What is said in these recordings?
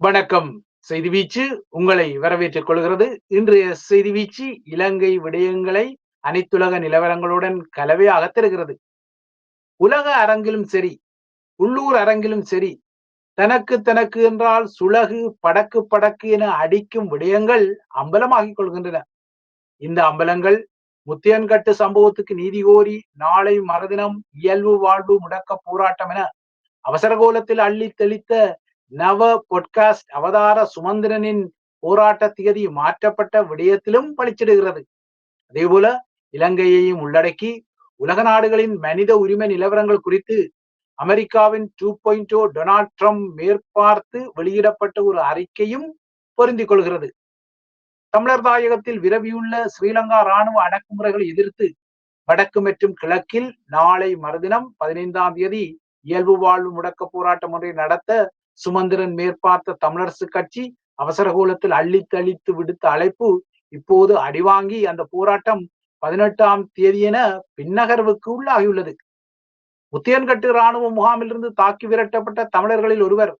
வணக்கம். செய்தி வீச்சு உங்களை வரவேற்றுக் கொள்கிறது. இன்றைய செய்தி வீச்சு இலங்கை விடயங்களை அனைத்துலக நிலவரங்களுடன் கலவையாக தருகிறது உலக அரங்கிலும் சரி உள்ளூர் அரங்கிலும் சரி தனக்கு தனக்கு என்றால் சுலகு படக்கு படக்கு என அடிக்கும் விடயங்கள் அம்பலமாகிக் கொள்கின்றன. இந்த அம்பலங்கள் முத்தியன்கட்டு சம்பவத்துக்கு நீதி கோரி நாளை மறுதினம் இயல்பு வாழ்வு முடக்க போராட்டம் என அவசர கோலத்தில் அள்ளி தெளித்த நவ பொட்காஸ்ட் அவதார சுமந்திரனின் போராட்ட திகதி மாற்றப்பட்ட விடயத்திலும் பளிச்சிடுகிறது அதேபோல இலங்கையையும் உள்ளடக்கி உலக நாடுகளின் மனித உரிமை நிலவரங்கள் குறித்து அமெரிக்காவின் two point O Donald Trump மேற்பார்த்து வெளியிடப்பட்ட ஒரு அறிக்கையும் பொருந்திக் கொள்கிறது. தமிழர் தாயகத்தில் விரவியுள்ள ஸ்ரீலங்கா ராணுவ அடக்குமுறைகளை எதிர்த்து வடக்கு மற்றும் கிழக்கில் நாளை மறுதினம் பதினைந்தாம் தேதி இயல்பு வாழ்வு முடக்க போராட்டம் ஒன்றை நடத்த சுமந்திரன் மேற்பார்த்த தமிழரசு கட்சி அவசர கோலத்தில் அள்ளி தளித்து விடுத்த அழைப்பு இப்போது அடிவாங்கி அந்த போராட்டம் பதினெட்டாம் தேதி என பின்னகர்வுக்கு உள்ளாகியுள்ளது. முத்தையன்கட்டு இராணுவ முகாமிலிருந்து தாக்கி விரட்டப்பட்ட தமிழர்களில் ஒருவர்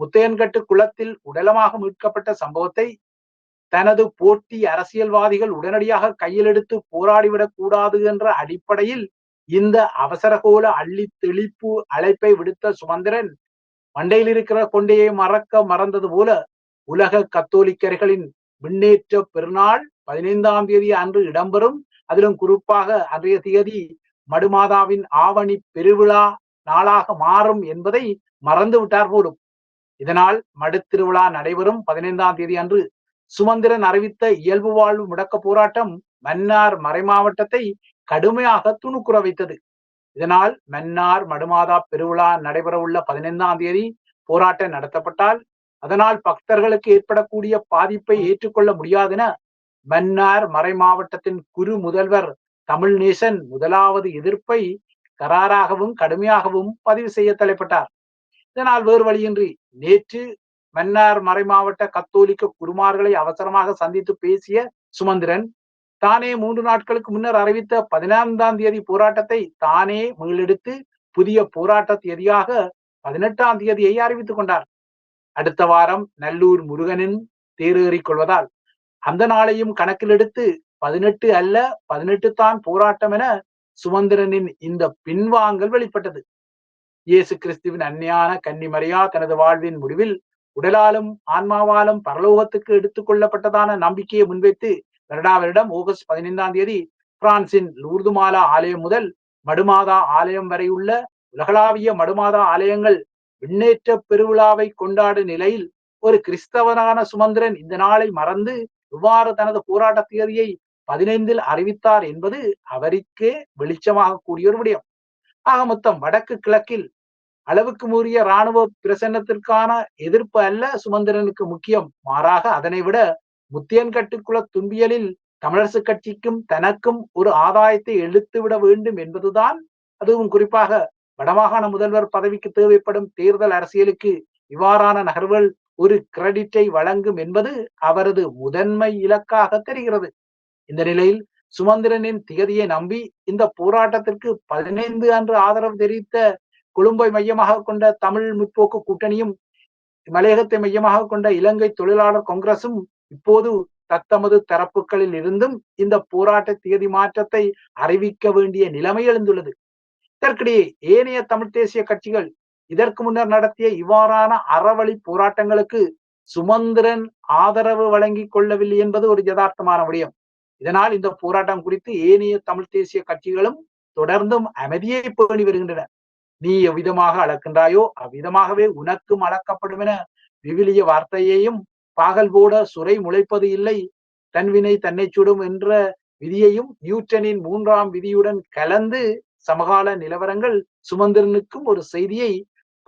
முத்தையன்கட்டு குளத்தில் உடலமாக மீட்கப்பட்ட சம்பவத்தை தனது போட்டி அரசியல்வாதிகள் உடனடியாக கையில் எடுத்து போராடிவிடக் கூடாது என்ற அடிப்படையில் இந்த அவசரகோல அள்ளி தெளிப்பு அழைப்பை விடுத்த சுமந்திரன் மண்டையில் இருக்கிற கொண்டையை மறக்க மறந்தது போல உலக கத்தோலிக்கர்களின் முன்னேற்ற பெருநாள் பதினைந்தாம் தேதி அன்று இடம்பெறும். அதிலும் குறிப்பாக அன்றைய தேதி மடுமாதாவின் ஆவணி பெருவிழா நாளாக மாறும் என்பதை மறந்து விட்டார் போலும். இதனால் மடுத்திருவிழா நடைபெறும். பதினைந்தாம் தேதி அன்று சுமந்திரன் அறிவித்த இயல்பு வாழ்வு முடக்க போராட்டம் மன்னார் மறைமாவட்டத்தை கடுமையாக துணுக்குற வைத்தது. இதனால் மன்னார் மடுமாதா பெருவிழா நடைபெறவுள்ள பதினைந்தாம் தேதி போராட்டம் நடத்தப்பட்டால் அதனால் பக்தர்களுக்கு ஏற்படக்கூடிய பாதிப்பை ஏற்றுக்கொள்ள முடியாதென மன்னார் மறை மாவட்டத்தின் குரு முதல்வர் தமிழ்நேசன் முதலாவது எதிர்ப்பை கராராகவும் கடுமையாகவும் பதிவு செய்ய தலைப்பட்டார். இதனால் வேறு வழியின்றி நேற்று மன்னார் மறை மாவட்ட கத்தோலிக்க குருமார்களை அவசரமாக சந்தித்து பேசிய சுமந்திரன் தானே மூன்று நாட்களுக்கு முன்னர் அறிவித்த பதினான்காம் தேதி போராட்டத்தை தானே மீளெடுத்து புதிய போராட்ட தேதியாக பதினெட்டாம் தேதியை அறிவித்துக் கொண்டார். அடுத்த வாரம் நல்லூர் முருகனின் தேரேறிக் கொள்வதால் அந்த நாளையும் கணக்கில் எடுத்து பதினெட்டு அல்ல பதினெட்டு தான் போராட்டம் என சுமந்திரனின் இந்த பின்வாங்கல் வெளிப்பட்டது. இயேசு கிறிஸ்துவின் அந்நியான கன்னிமரியா தனது வாழ்வின் முடிவில் உடலாலும் ஆன்மாவாலும் பரலோகத்துக்கு எடுத்துக் கொள்ளப்பட்டதான நம்பிக்கையை முன்வைத்து வருடா வருடம் ஆகஸ்ட் பதினைந்தாம் தேதி பிரான்சின் லூர்துமாலா ஆலயம் முதல் மடுமாதா ஆலயம் வரை உள்ள உலகளாவிய மடுமாதா ஆலயங்கள் விண்ணேற்ற பெருவிழாவை கொண்டாடும் நிலையில் ஒரு கிறிஸ்தவனான சுமந்திரன் இந்த நாளை மறந்து இவ்வாறு தனது போராட்ட தேதியை பதினைந்தில் அறிவித்தார் என்பது அவருக்கே வெளிச்சமாக கூடிய ஒரு விடயம். ஆக மொத்தம் வடக்கு கிழக்கில் அளவுக்கு மூறிய இராணுவ பிரசன்னத்திற்கான எதிர்ப்பு அல்ல சுமந்திரனுக்கு முக்கியம். மாறாக அதனை விட முத்தியன்கட்டுக்குள துன்பியலில் தமிழரசு கட்சிக்கும் தனக்கும் ஒரு ஆதாயத்தை எழுத்துவிட வேண்டும் என்பதுதான் அதுவும் குறிப்பாக வடமாகாண முதல்வர் பதவிக்கு தேவைப்படும் தேர்தல் அரசியலுக்கு இவ்வாறான நகர்வுகள் ஒரு கிரெடிட்டை வழங்கும் என்பது அவரது முதன்மை இலக்காக தெரிகிறது. இந்த நிலையில் சுமந்திரனின் திகதியை நம்பி இந்த போராட்டத்திற்கு பதினைந்து அன்று ஆதரவு தெரிவித்த கொழும்பை மையமாக கொண்ட தமிழ் முற்போக்கு கூட்டணியும் மலையகத்தை மையமாக கொண்ட இலங்கை தொழிலாளர் காங்கிரசும் இப்போது தத்தமது தரப்புகளில் இருந்தும் இந்த போராட்ட தேதி மாற்றத்தை அறிவிக்க வேண்டிய நிலைமை எழுந்துள்ளது. இதற்கிடையே ஏனைய தமிழ் தேசிய கட்சிகள் இதற்கு முன்னர் நடத்திய இவ்வாறான அறவழி போராட்டங்களுக்கு சுமந்திரன் ஆதரவு வழங்கிக் கொள்ளவில்லை என்பது ஒரு யதார்த்தமான விடயம். இதனால் இந்த போராட்டம் குறித்து ஏனைய தமிழ் தேசிய கட்சிகளும் தொடர்ந்தும் அமைதியை பேணி வருகின்றன. நீ எவ்விதமாக அளக்கின்றாயோ அவ்விதமாகவே உனக்கும் அளக்கப்படும் என விவிலிய வார்த்தையையும் பாகல் போட சுரை முளைப்பது இல்லை. தன்வினை தன்னை சுடும் என்ற விதியையும் நியூட்டனின் மூன்றாம் விதியுடன் கலந்து சமகால நிலவரங்கள் சுமந்திரனுக்கும் ஒரு செய்தியை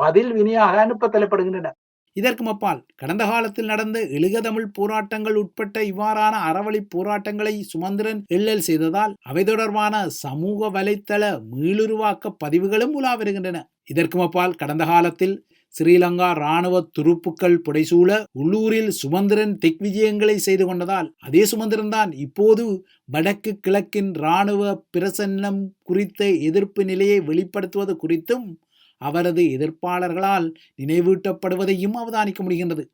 பதில் வினையாக அனுப்ப தலைப்படுகின்றன இதற்கு மப்பால் கடந்த காலத்தில் நடந்த எழுகதமிழ் போராட்டங்கள் உட்பட்ட இவ்வாறான அறவழி போராட்டங்களை சுமந்திரன் எள்ளல் செய்ததால் அவை தொடர்பான சமூக வலைத்தள மீளுருவாக்க பதிவுகளும் உலா வருகின்றன. இதற்கும் கடந்த காலத்தில் ஸ்ரீலங்கா இராணுவ துருப்புக்கள் புடைசூழ உள்ளூரில் சுமந்திரன் திக்விஜயங்களை செய்து கொண்டதால் அதே சுமந்திரன் தான் இப்போது வடக்கு கிழக்கின் இராணுவ பிரசன்னம் குறித்த எதிர்ப்பு நிலையை வெளிப்படுத்துவது குறித்தும் அவரது எதிர்ப்பாளர்களால் நினைவூட்டப்படுவதையும் அவதானிக்க முடிகின்றது.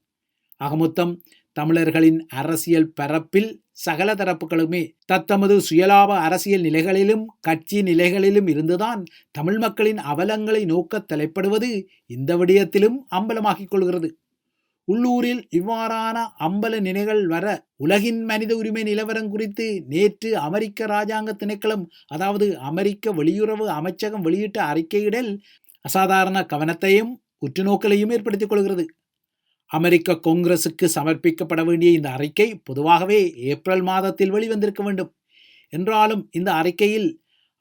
ஆக மொத்தம் தமிழர்களின் அரசியல் பரப்பில் சகல தரப்புகளுமே தத்தமது சுயலாப அரசியல் நிலைகளிலும் கட்சி நிலைகளிலும் இருந்துதான் தமிழ் மக்களின் அவலங்களை நோக்க தலைப்படுவது இந்த விடயத்திலும் அம்பலமாகிக் கொள்கிறது. உள்ளூரில் இவ்வாறான அம்பல நிலைகள் வர உலகின் மனித உரிமை நிலவரம் குறித்து நேற்று அமெரிக்க இராஜாங்க திணைக்களம் அதாவது அமெரிக்க வெளியுறவு அமைச்சகம் வெளியிட்ட அறிக்கையிடல் அசாதாரண கவனத்தையும் உற்றுநோக்கலையும் ஏற்படுத்திக் கொள்கிறது. அமெரிக்க காங்கிரசுக்கு சமர்ப்பிக்கப்பட வேண்டிய இந்த அறிக்கை பொதுவாகவே ஏப்ரல் மாதத்தில் வெளிவந்திருக்க வேண்டும். என்றாலும் இந்த அறிக்கையில்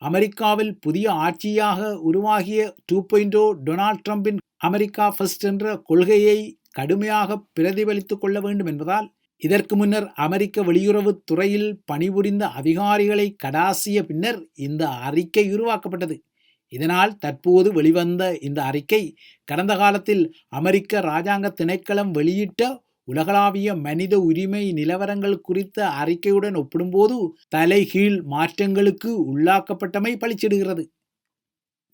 அமெரிக்காவில் புதிய ஆட்சியாக உருவாகிய டூ பாயிண்டோ oh டொனால்ட் ட்ரம்பின் அமெரிக்கா ஃபர்ஸ்ட் என்ற கொள்கையை கடுமையாக பிரதிபலித்துக் கொள்ள வேண்டும் என்பதால் இதற்கு முன்னர் அமெரிக்க வெளியுறவுத் துறையில் பணிபுரிந்த அதிகாரிகளை கடாசிய பின்னர் இந்த அறிக்கை உருவாக்கப்பட்டது. இதனால் தற்போது வெளிவந்த இந்த அறிக்கை கடந்த காலத்தில் அமெரிக்க இராஜாங்க திணைக்களம் வெளியிட்ட உலகளாவிய மனித உரிமை நிலவரங்கள் குறித்த அறிக்கையுடன் ஒப்பிடும்போது தலைகீழ் மாற்றங்களுக்கு உள்ளாக்கப்பட்டமை பளிச்சிடுகிறது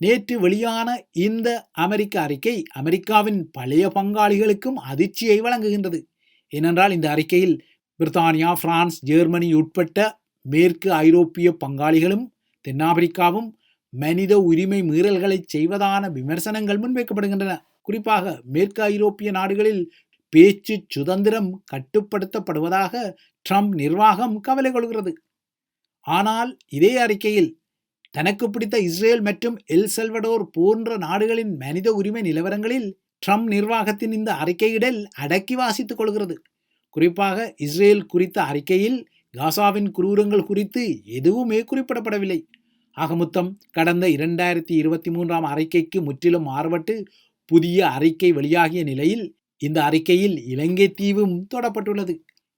நேற்று வெளியான இந்த அமெரிக்க அறிக்கை அமெரிக்காவின் பழைய பங்காளிகளுக்கும் அதிர்ச்சியை வழங்குகின்றது. ஏனென்றால் இந்த அறிக்கையில் பிரித்தானியா பிரான்ஸ் ஜெர்மனி உட்பட்ட மேற்கு ஐரோப்பிய பங்காளிகளும் தென்னாப்பிரிக்காவும் மனித உரிமை மீறல்களை செய்வதான விமர்சனங்கள் முன்வைக்கப்படுகின்றன. குறிப்பாக மேற்கு ஐரோப்பிய நாடுகளில் பேச்சு சுதந்திரம் கட்டுப்படுத்தப்படுவதாக ட்ரம்ப் நிர்வாகம் கவலை கொள்கிறது. ஆனால் இதே அறிக்கையில் தனக்கு பிடித்த இஸ்ரேல் மற்றும் எல் செல்வடோர் போன்ற நாடுகளின் மனித உரிமை நிலவரங்களில் ட்ரம்ப் நிர்வாகத்தின் இந்த அறிக்கையிடல் அடக்கி வாசித்துக் கொள்கிறது. குறிப்பாக இஸ்ரேல் குறித்த அறிக்கையில் காசாவின் குரூரங்கள் குறித்து எதுவுமே குறிப்பிடப்படவில்லை. ஆக மொத்தம் கடந்த இரண்டாயிரத்தி இருபத்தி மூன்றாம் அறிக்கைக்கு முற்றிலும் மாறுபட்டு புதிய அறிக்கை வெளியாகிய நிலையில் இந்த அறிக்கையில் இலங்கை தீவும் தொடப்பட்டுள்ளது.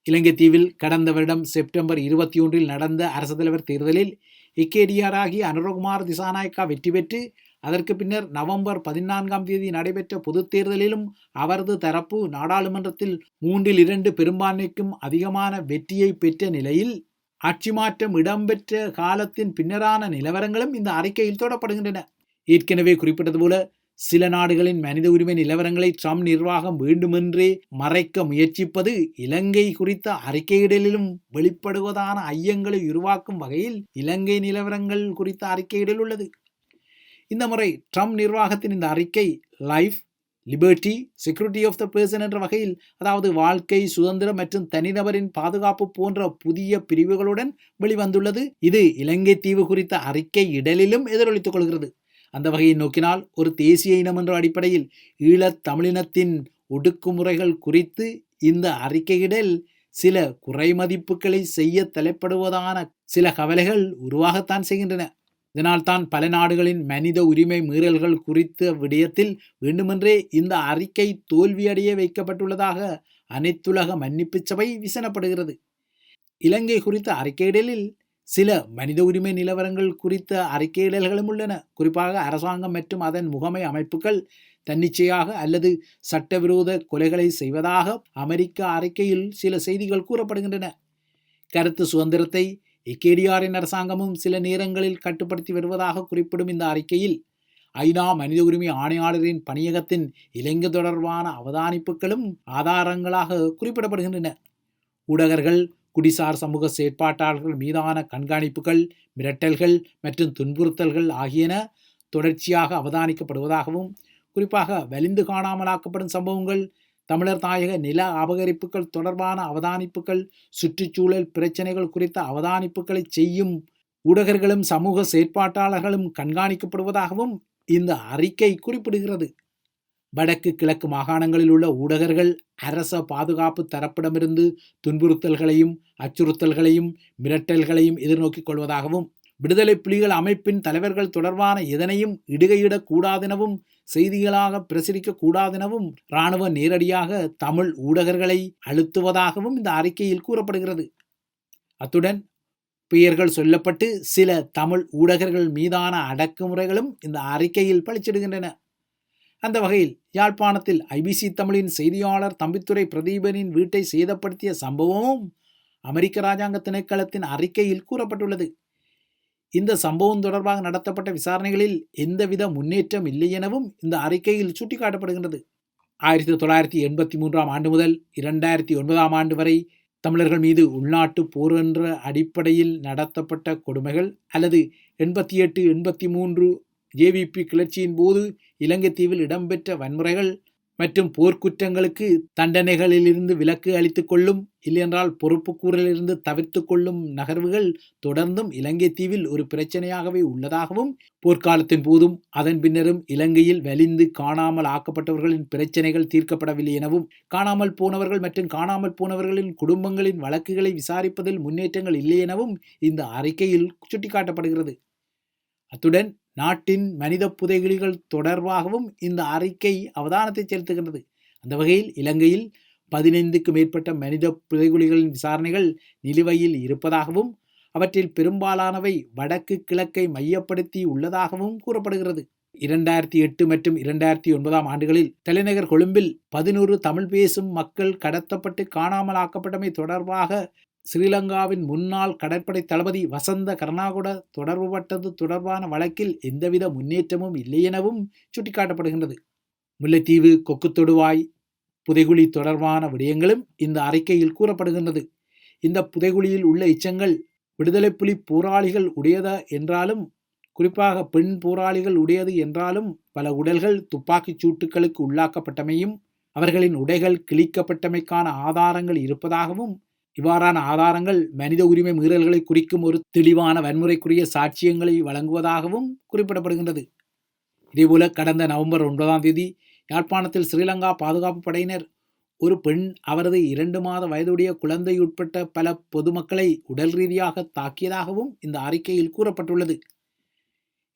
இலங்கை தீவில் கடந்த வருடம் செப்டம்பர் இருபத்தி ஒன்றில் நடந்த அரசு தலைவர் தேர்தலில் இக்கேடியாராகிய அனுரகுமார் திசாநாயக்கா வெற்றி பெற்று அதற்கு பின்னர் நவம்பர் பதினான்காம் தேதி நடைபெற்ற பொதுத் தேர்தலிலும் அவரது தரப்பு நாடாளுமன்றத்தில் மூன்றில் இரண்டு பெரும்பான்மைக்கும் அதிகமான வெற்றியை பெற்ற நிலையில் ஆட்சி மாற்றம் இடம்பெற்ற காலத்தின் பின்னரான நிலவரங்களும் இந்த அறிக்கையில் தொடப்படுகின்றன ஏற்கனவே குறிப்பிட்டது போல சில நாடுகளின் மனித உரிமை நிலவரங்களை ட்ரம்ப் நிர்வாகம் வேண்டுமென்றே மறைக்க முயற்சிப்பது இலங்கை குறித்த அறிக்கையிடலிலும் வெளிப்படுவதான ஐயங்களை உருவாக்கும் வகையில் இலங்கை நிலவரங்கள் குறித்த அறிக்கையிடல் உள்ளது. இந்த முறை ட்ரம்ப் நிர்வாகத்தின் இந்த அறிக்கை life liberty security of the person என்ற வகையில் அதாவது வாழ்க்கை சுதந்திரம் மற்றும் தனிநபரின் பாதுகாப்பு போன்ற புதிய பிரிவுகளுடன் வெளிவந்துள்ளது. இது இலங்கை தீவு குறித்த அறிக்கை இடலிலும் எதிரொலித்துக் கொள்கிறது. அந்த வகையை நோக்கினால் ஒரு தேசிய இனம் என்ற அடிப்படையில் ஈழத் தமிழினத்தின் ஒடுக்குமுறைகள் குறித்து இந்த அறிக்கையிடல் சில குறைமதிப்புகளை செய்ய தலைப்படுவதான சில கவலைகள் உருவாகத்தான் செய்கின்றன. இதனால்தான் பல நாடுகளின் மனித உரிமை மீறல்கள் குறித்த விடயத்தில் வேண்டுமென்றே இந்த அறிக்கை தோல்வியடைய வைக்கப்பட்டுள்ளதாக அனைத்துலக மன்னிப்பு சபை விசனப்படுகிறது. இலங்கை குறித்த அறிக்கையிடலில் சில மனித உரிமை நிலவரங்கள் குறித்த அறிக்கையிடல்களும் உள்ளன. குறிப்பாக அரசாங்கம் மற்றும் அதன் முகமை அமைப்புகள் தன்னிச்சையாக அல்லது சட்டவிரோத கொலைகளை செய்வதாக அமெரிக்க அறிக்கையில் சில செய்திகள் கூறப்படுகின்றன. கருத்து சுதந்திரத்தை இக்கேடிஆரின் அரசாங்கமும் சில நேரங்களில் கட்டுப்படுத்தி வருவதாக குறிப்பிடும் இந்த அறிக்கையில் ஐநா மனித உரிமை ஆணையாளரின் பணியகத்தின் இலங்கை தொடர்பான அவதானிப்புகளும் ஆதாரங்களாக குறிப்பிடப்படுகின்றன. ஊடகர்கள் குடிசார் சமூக செயற்பாட்டாளர்கள் மீதான கண்காணிப்புகள் மிரட்டல்கள் மற்றும் துன்புறுத்தல்கள் ஆகியன தொடர்ச்சியாக அவதானிக்கப்படுவதாகவும் குறிப்பாக வலிந்து காணாமலாக்கப்படும் சம்பவங்கள் தமிழர் தாயக நில அபகரிப்புகள் தொடர்பான அவதானிப்புகள் சுற்றுச்சூழல் பிரச்சனைகள் குறித்த அவதானிப்புகளை செய்யும் ஊடகர்களும் சமூக செயற்பாட்டாளர்களும் கண்காணிக்கப்படுவதாகவும் இந்த அறிக்கை குறிப்பிடுகிறது. வடக்கு கிழக்கு மாகாணங்களில் உள்ள ஊடகர்கள் அரச பாதுகாப்பு தரப்பிடமிருந்து துன்புறுத்தல்களையும் அச்சுறுத்தல்களையும் மிரட்டல்களையும் எதிர்நோக்கிக் கொள்வதாகவும் விடுதலை புலிகள் அமைப்பின் தலைவர்கள் தொடர்பான எதனையும் இடுகையிடக் கூடாதெனவும் செய்திகளாக பிரசுரிக்க கூடாதெனவும் இராணுவ நேரடியாக தமிழ் ஊடகர்களை அழுத்துவதாகவும் இந்த அறிக்கையில் கூறப்படுகிறது. அத்துடன் பெயர்கள் சொல்லப்பட்டு சில தமிழ் ஊடகர்கள் மீதான அடக்குமுறைகளும் இந்த அறிக்கையில் பளிச்சிடுகின்றன அந்த வகையில் யாழ்ப்பாணத்தில் ஐபிசி தமிழின் செய்தியாளர் தம்பித்துறை பிரதீபனின் வீட்டை சேதப்படுத்திய சம்பவமும் அமெரிக்க ராஜாங்க திணைக்களத்தின் அறிக்கையில் கூறப்பட்டுள்ளது. இந்த சம்பவம் தொடர்பாக நடத்தப்பட்ட விசாரணைகளில் எந்தவித முன்னேற்றம் இல்லை எனவும் இந்த அறிக்கையில் சுட்டிக்காட்டப்படுகின்றது. ஆயிரத்தி தொள்ளாயிரத்தி எண்பத்தி மூன்றாம் ஆண்டு முதல் இரண்டாயிரத்தி ஒன்பதாம் ஆண்டு வரை தமிழர்கள் மீது உள்நாட்டு போர் என்ற அடிப்படையில் நடத்தப்பட்ட கொடுமைகள் அல்லது எண்பத்தி எட்டு எண்பத்தி மூன்று ஜேவிபி கிளர்ச்சியின் போது இலங்கை தீவில் இடம்பெற்ற வன்முறைகள் மற்றும் போர்க்குற்றங்களுக்கு தண்டனைகளிலிருந்து விலக்கு அளித்துக் கொள்ளும் இல்லையென்றால் பொறுப்புக்கூறலிருந்து தவிர்த்து கொள்ளும் நகர்வுகள் தொடர்ந்தும் இலங்கை தீவில் ஒரு பிரச்சனையாகவே உள்ளதாகவும் போர்க்காலத்தின் போதும் அதன் பின்னரும் இலங்கையில் வலிந்து காணாமல் ஆக்கப்பட்டவர்களின் பிரச்சனைகள் தீர்க்கப்படவில்லை எனவும் காணாமல் போனவர்கள் மற்றும் காணாமல் போனவர்களின் குடும்பங்களின் வழக்குகளை விசாரிப்பதில் முன்னேற்றங்கள் இல்லை எனவும் இந்த அறிக்கையில் சுட்டிக்காட்டப்படுகிறது. அத்துடன் நாட்டின் மனித புதைகுழிகள் தொடர்பாகவும் இந்த அறிக்கை அவதானத்தை செலுத்துகின்றது. அந்த வகையில் இலங்கையில் பதினைந்துக்கு மேற்பட்ட மனித புதைகுழிகளின் விசாரணைகள் நிலுவையில் இருப்பதாகவும் அவற்றில் பெரும்பாலானவை வடக்கு கிழக்கை மையப்படுத்தி உள்ளதாகவும் கூறப்படுகிறது. இரண்டாயிரத்தி எட்டு மற்றும் இரண்டாயிரத்தி ஒன்பதாம் ஆண்டுகளில் தலைநகர் கொழும்பில் பதினோரு தமிழ் பேசும் மக்கள் கடத்தப்பட்டு காணாமல் ஆக்கப்பட்டமை தொடர்பாக ஸ்ரீலங்காவின் முன்னாள் கடற்படை தளபதி வசந்த கருணாகுட தொடர்புபட்டது தொடர்பான வழக்கில் எந்தவித முன்னேற்றமும் இல்லையெனவும் சுட்டிக்காட்டப்படுகின்றது. முல்லைத்தீவு கொக்கு தொடுவாய் புதைகுழி தொடர்பான விடயங்களும் இந்த அறிக்கையில் கூறப்படுகின்றது. இந்த புதைகுழியில் உள்ள எச்சங்கள் விடுதலை புலி போராளிகள் உடையதா என்றாலும் குறிப்பாக பெண் போராளிகள் உடையது என்றாலும் பல உடல்கள் துப்பாக்கிச் சூட்டுகளுக்கு உள்ளாக்கப்பட்டமையும் அவர்களின் உடைகள் கிழிக்கப்பட்டமைக்கான ஆதாரங்கள் இருப்பதாகவும் இவ்வாறான ஆதாரங்கள் மனித உரிமை மீறல்களை குறிக்கும் ஒரு தெளிவான வன்முறைக்குரிய சாட்சியங்களை வழங்குவதாகவும் குறிப்பிடப்படுகின்றது. இதேபோல கடந்த நவம்பர் ஒன்பதாம் தேதி யாழ்ப்பாணத்தில் ஸ்ரீலங்கா பாதுகாப்பு படையினர் ஒரு பெண் அவரது இரண்டு மாத வயதுடைய குழந்தை உட்பட்ட பல பொதுமக்களை உடல் ரீதியாக தாக்கியதாகவும் இந்த அறிக்கையில் கூறப்பட்டுள்ளது.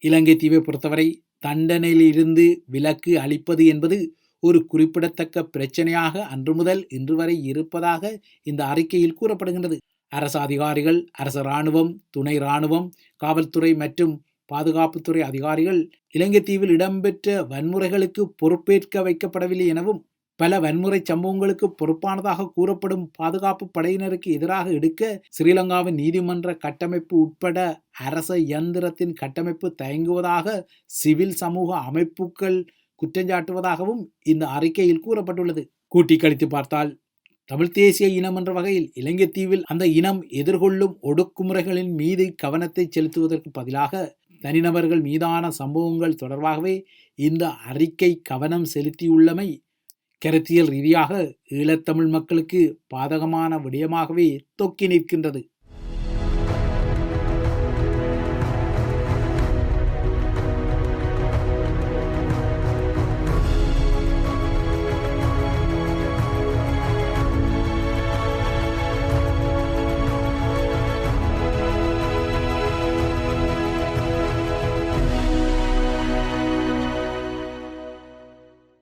இலங்கை தீவை பொறுத்தவரை தண்டனையிலிருந்து விலக்கு அளிப்பது என்பது ஒரு குறிப்பிடத்தக்க பிரச்சனையாக அன்று முதல் இன்று வரை இருப்பதாக இந்த அறிக்கையில் கூறப்படுகின்றது. அரசு அதிகாரிகள் அரசு இராணுவம் துணை இராணுவம் காவல்துறை மற்றும் பாதுகாப்புத்துறை அதிகாரிகள் இலங்கை தீவில் இடம்பெற்ற வன்முறைகளுக்கு பொறுப்பேற்க வைக்கப்படவில்லை எனவும் பல வன்முறை சம்பவங்களுக்கு பொறுப்பானதாக கூறப்படும் பாதுகாப்பு படையினருக்கு எதிராக எடுக்க ஸ்ரீலங்காவின் நீதிமன்ற கட்டமைப்பு உட்பட அரச இயந்திரத்தின் கட்டமைப்பு தயங்குவதாக சிவில் சமூக அமைப்புகள் குற்றஞ்சாட்டுவதாகவும் இந்த அறிக்கையில் கூறப்பட்டுள்ளது. கூட்டி கழித்து பார்த்தால் தமிழ் தேசிய இனம் என்ற வகையில் இலங்கை தீவில் அந்த இனம் எதிர்கொள்ளும் ஒடுக்குமுறைகளின் மீது கவனத்தை செலுத்துவதற்கு பதிலாக தனிநபர்கள் மீதான சம்பவங்கள் தொடர்பாகவே இந்த அறிக்கை கவனம் செலுத்தியுள்ளமை கருத்தியல் ரீதியாக ஈழத்தமிழ் மக்களுக்கு பாதகமான விடயமாகவே தொக்கி நிற்கின்றது.